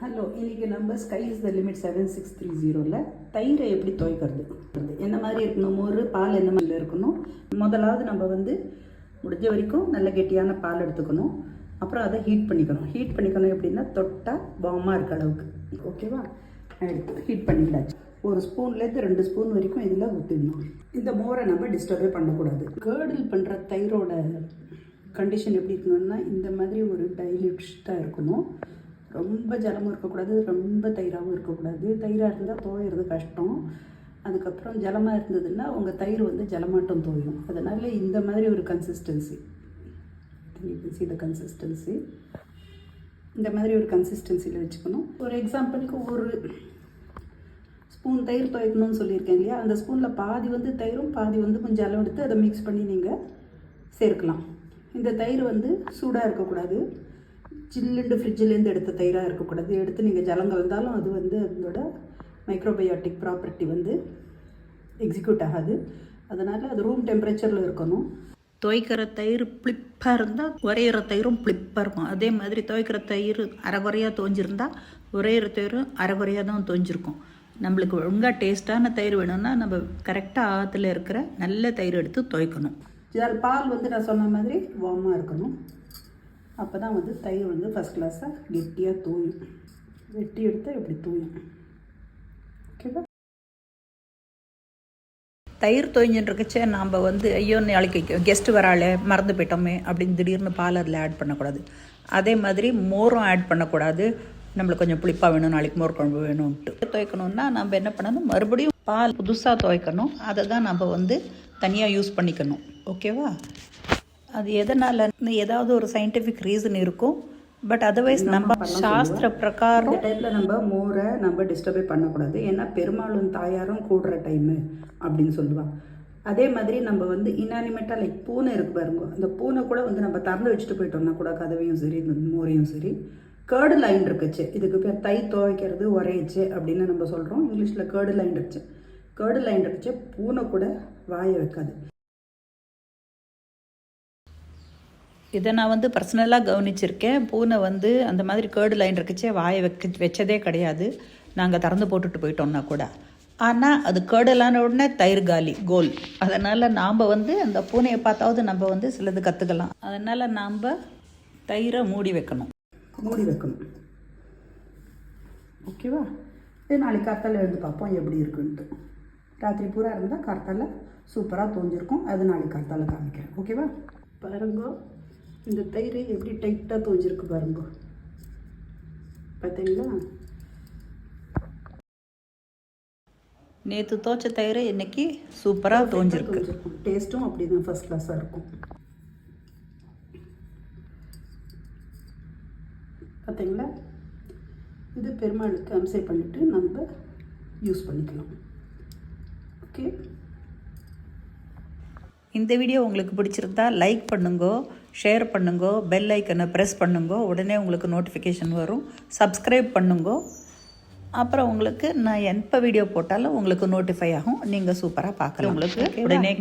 Hello இன்னைக்கு நம்ம sky is the limit seven six three ஜீரோவில் தயிரை எப்படி துவைக்கிறது என்ன மாதிரி இருக்கணும்? மோர் பால் என்ன மாதிரி இருக்கணும்? முதலாவது நம்ம வந்து முடிஞ்ச வரைக்கும் நல்ல கெட்டியான பால் எடுத்துக்கணும். அப்புறம் அதை ஹீட் பண்ணிக்கணும். ஹீட் பண்ணிக்கணும் எப்படின்னா தொட்டால் பாமாக இருக்க அளவுக்கு. ஓகேவா எடுத்து ஹீட் பண்ணிக்கிடாச்சு ஒரு ஸ்பூன்லேருந்து ரெண்டு ஸ்பூன் வரைக்கும் இதில் ஊற்றிடணும் இந்த மோரை நம்ம டிஸ்டர்பே பண்ணக்கூடாது. கேர்டில் பண்ணுற தயிரோட கண்டிஷன் எப்படி இருக்கணும்னா இந்த மாதிரி ஒரு டைல்யூட்டாக இருக்கணும். ரொம்ப ஜலமும் இருக்கக்கூடாது ரொம்ப தயிராகவும் இருக்கக்கூடாது. தயிராக இருந்தால் துவையிறது கஷ்டம். அதுக்கப்புறம் ஜலமாக இருந்ததுன்னா உங்கள் தயிர் வந்து ஜலமாட்டம் தோயும். அதனால் இந்த மாதிரி ஒரு கன்சிஸ்டன்சி சி த கன்சிஸ்டன்சி இந்த மாதிரி ஒரு கன்சிஸ்டன்சியில் வச்சுக்கணும். ஒரு எக்ஸாம்பிளுக்கு ஒரு ஸ்பூன் தயிர் துவைக்கணும்னு சொல்லியிருக்கேன் இல்லையா? அந்த ஸ்பூனில் பாதி வந்து தயிரும் பாதி வந்து கொஞ்சம் ஜலம் எடுத்து அதை மிக்ஸ் பண்ணி நீங்கள் சேர்க்கலாம். இந்த தயிர் வந்து சூடாக இருக்கக்கூடாது. சில்லுண்டு ஃப்ரிட்ஜிலேருந்து எடுத்த தயிராக இருக்கக்கூடாது. எடுத்து நீங்கள் ஜலம் கலந்தாலும் அது வந்து அதோட மைக்ரோபயோட்டிக் ப்ராப்பர்ட்டி வந்து எக்ஸிக்யூட் ஆகாது. அதனால் அது ரூம் டெம்பரேச்சரில் இருக்கணும். துவைக்கிற தயிர் புளிப்பாக இருந்தால் உரையிற தயிரும் புளிப்பாக இருக்கும். அதே மாதிரி துவைக்கிற தயிர் அரைகுறையாக தோஞ்சிருந்தா உரையிற தயிரும் அரைகுறையாக தான் தோஞ்சிருக்கும். நம்மளுக்கு ஒழுங்காக டேஸ்ட்டான தயிர் வேணும்னா நம்ம கரெக்டாக ஆற்றுல இருக்கிற நல்ல தயிர் எடுத்து துவைக்கணும் பால் வந்து நான் சொன்ன மாதிரி வார்மாக இருக்கணும். அப்போ தான் வந்து தயிர் வந்து ஃபஸ்ட் கிளாஸாக கெட்டியாக தூயும். வெட்டி எடுத்தால் இப்படி தூயும். ஓகேவா தயிர் தோய்ஞ்சின்றிருக்கச்சே நாம் வந்து ஐயோ நாளைக்கு கெஸ்ட்டு வராளே மறந்து போயிட்டோமே அப்படின்னு திடீர்னு பால் அதில் ஆட் பண்ணக்கூடாது. அதே மாதிரி மோரும் ஆட் பண்ணக்கூடாது. நம்மளுக்கு கொஞ்சம் புளிப்பாக வேணும் நாளைக்கு மோர் குழம்பு வேணும்ன்ட்டு. துவைக்கணும்னா நம்ம என்ன பண்ணணும்? மறுபடியும் பால் புதுசாக துவைக்கணும் அதை தான் நம்ம வந்து தனியாக யூஸ் பண்ணிக்கணும். ஓகேவா அது எதனால் ஏதாவது ஒரு சயின்டிஃபிக் ரீசன் இருக்கும்? பட் அதர்வைஸ் நம்ம சாஸ்திர பிரகாரம் இந்த டைமில் நம்ம மோரை நம்ம டிஸ்டர்பே பண்ணக்கூடாது. ஏன்னா பெருமாளும் தாயாரும் கூடுற டைமு அப்படின்னு சொல்லுவாங்க. அதே மாதிரி நம்ம வந்து இனானிமேட்டாக லைக் பூனை இருக்கு பாருங்க. அந்த பூனை கூட வந்து நம்ம திறந்து வச்சுட்டு போயிட்டோம்னா கூட கதவையும் சரி மோரையும் சரி கேர்டு லைன் இருக்குச்சு. இதுக்கு பேர் தை துவைக்கிறது உரையச்சு அப்படின்னு நம்ம சொல்கிறோம் இங்கிலீஷில் கேர்டு லைன் இருக்குச்சு. கேர்டு லைன் இருக்குச்சு பூனை கூட வாயை வைக்காது. இதை நான் வந்து பர்சனலாக கவனிச்சிருக்கேன். பூனை வந்து அந்த மாதிரி கேர்டு லைன் இருக்குச்சே வாயை வைக்க வச்சதே கிடையாது. நாங்கள் திறந்து போட்டுட்டு போயிட்டோம்னா கூட. ஆனால் அது கேர்டலான உடனே தயிர் காலி கோல். அதனால் நாம் வந்து அந்த பூனையை பார்த்தாவது நம்ம வந்து சிலது கற்றுக்கலாம் அதனால் நாம் தயிரை மூடி வைக்கணும். மூடி வைக்கணும். ஓகேவா? இது நாளைக்கு காத்தால எழுந்து பார்ப்போம் எப்படி இருக்குன்ட்டு. ராத்திரி பூரா இருந்தால் கார்த்தால சூப்பராக தோஞ்சிருக்கும். அது நாளைக்கு கார்த்தால காமிக்கிறேன். ஓகேவா? பாருங்க. இந்த தயிர் எப்படி டைட்டாக தோஞ்சிருக்கு பாருங்க. பார்த்தீங்களா நேற்று தோச்ச தயிர் இன்னைக்கு சூப்பராக தோஞ்சிருக்கு. டேஸ்ட்டும் அப்படி தான் ஃபஸ்ட் கிளாஸாக இருக்கும். பார்த்தீங்களா இது பெருமாளுக்கு அம்சை பண்ணிவிட்டு நம்ம யூஸ் பண்ணிக்கலாம். ஓகே இந்த வீடியோ உங்களுக்கு பிடிச்சிருந்தா லைக் பண்ணுங்கோ ஷேர் பண்ணுங்கோ பெல் ஐக்கனை ப்ரெஸ் பண்ணுங்கோ உடனே உங்களுக்கு நோட்டிஃபிகேஷன் வரும். சப்ஸ்கிரைப் பண்ணுங்கோ. அப்புறம் உங்களுக்கு நான் எப்போ வீடியோ போட்டாலும் உங்களுக்கு நோட்டிஃபை ஆகும். நீங்கள் சூப்பராக பார்க்கலாம். உங்களுக்கு உடனே